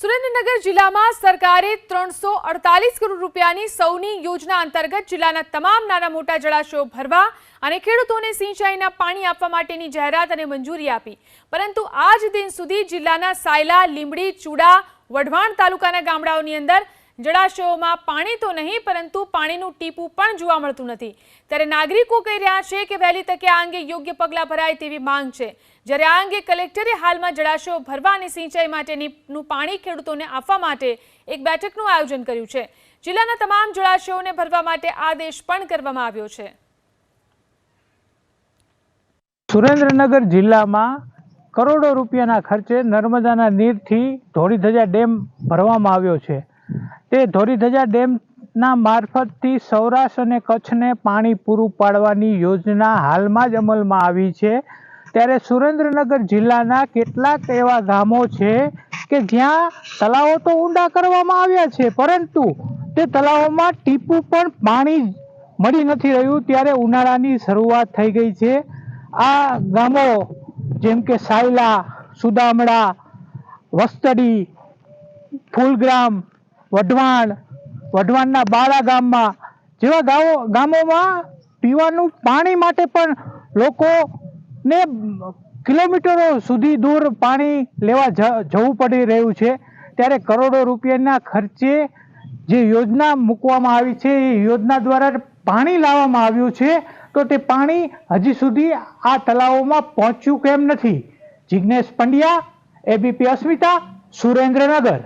સુરેન્દ્રનગર જિલ્લામાં સરકારે ત્રણસો અડતાલીસ કરોડ રૂપિયાની સૌની યોજના અંતર્ગત જિલ્લાના તમામ નાના મોટા જળાશયો ભરવા અને ખેડૂતોને સિંચાઈના પાણી આપવા માટેની જાહેરાત અને મંજૂરી આપી. પરંતુ આજ દિન સુધી જિલ્લાના સાયલા, લીંબડી, ચૂડા, વઢવાણ તાલુકાના ગામડાઓની અંદર જળાશયોમાં પાણી તો નહીં, પરંતુ પાણીનું ટીપું પણ જોવા મળતું નથી. ત્યારે નાગરિકો કહી રહ્યા છે કે વહેલી તકે આ અંગે યોગ્ય પગલાં ભરાય તેવી માંગ છે. જ્યારે આ અંગે કલેક્ટરે હાલમાં જળાશયો ભરવા અને સિંચાઈ માટેનું પાણી ખેડૂતોને આપવા માટે એક બેઠકનું આયોજન કર્યું છે. જિલ્લાના તમામ જળાશયોને ભરવા માટે આદેશ પણ કરવામાં આવ્યો છે. સુરેન્દ્રનગર જિલ્લામાં કરોડો રૂપિયાના ખર્ચે નર્મદાના નીરથી ધોળીધજા ડેમ ભરવામાં આવ્યો છે. તે ધોરીધજા ડેમના મારફતથી સૌરાષ્ટ્ર અને કચ્છને પાણી પૂરું પાડવાની યોજના હાલમાં જ અમલમાં આવી છે. ત્યારે સુરેન્દ્રનગર જિલ્લાના કેટલાક એવા ગામો છે કે જ્યાં તળાવો તો ઊંડા કરવામાં આવ્યા છે, પરંતુ તે તળાવોમાં ટીપું પણ પાણી મળી નથી રહ્યું ત્યારે ઉનાળાની શરૂઆત થઈ ગઈ છે. આ ગામો જેમ કે સાયલા સુદામડા વસ્તડી, ફૂલગ્રામ વઢવાણ, વઢવાણના બાળા ગામમાં. જેવા ગામો ગામોમાં પીવાનું પાણી માટે પણ લોકોને કિલોમીટરો સુધી દૂર પાણી લેવા જવું પડી રહ્યું છે. ત્યારે કરોડો રૂપિયાના ખર્ચે જે યોજના મૂકવામાં આવી છે, એ યોજના દ્વારા પાણી લાવવામાં આવ્યું છે. તો તે પાણી હજી સુધી આ તળાવોમાં પહોંચ્યું કેમ નથી? જિજ્ઞેશ પંડ્યા, એબીપી અસ્મિતા, સુરેન્દ્રનગર.